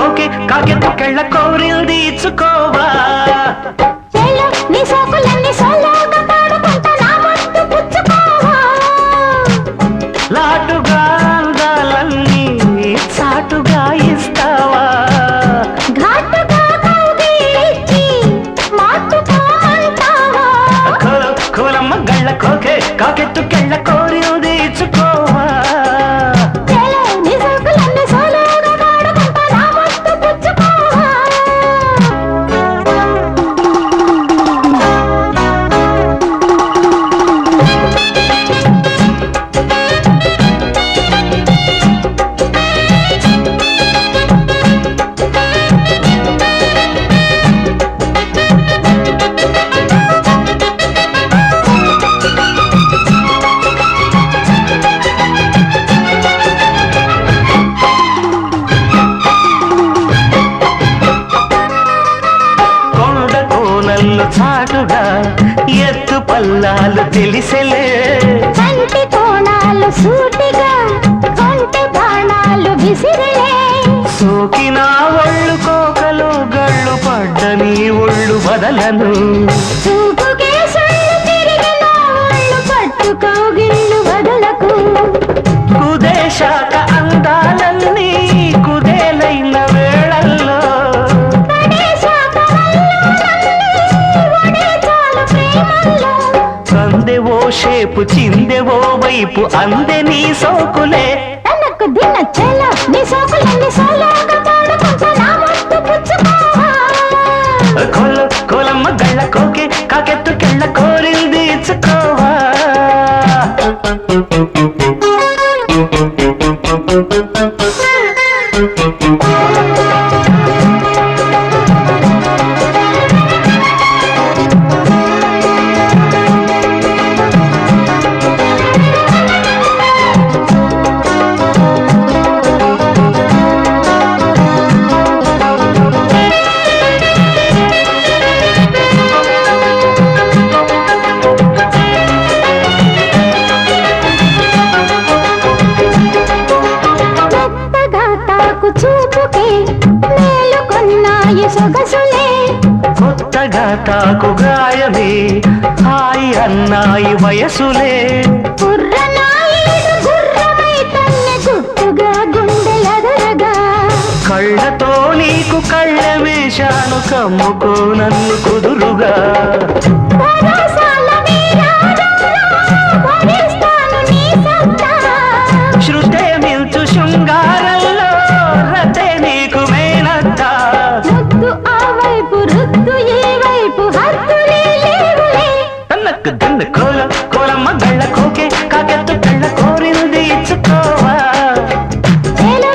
సోకి కాకి తొక్కెళ్ళ కోరింది ఇచ్చుకోవా? నీ సోకులన్నీ తెలిసెలే. కంటి కోణాలు సూటిగా కొంటె బాణాలు విసిరిలే. సోకిన ఒళ్ళు కోకలు గళ్ళు పడ్డ నీ ఒళ్ళు వదలను. చూపుకే తిరిగిన ఒళ్ళు పట్టుకోగిళ్ళు వదలకు. కుదేశాక షేపు చిందెవో వైపు అందే నీ సోకులే. తనకు నీ సోకులన్నీ కొత్తగా తాకు గాయమే హాయి అన్నాయి వయసులే. కళ్ళతో నీకు కళ్ళమేశాను కమ్ముకో నన్ను కుదురుగా. దన్న కోల కోలమ్మ గళ్ళ కోకే కాకెత్తు కళ్ళ కోరింది ఇచ్చుకోవా? చేలో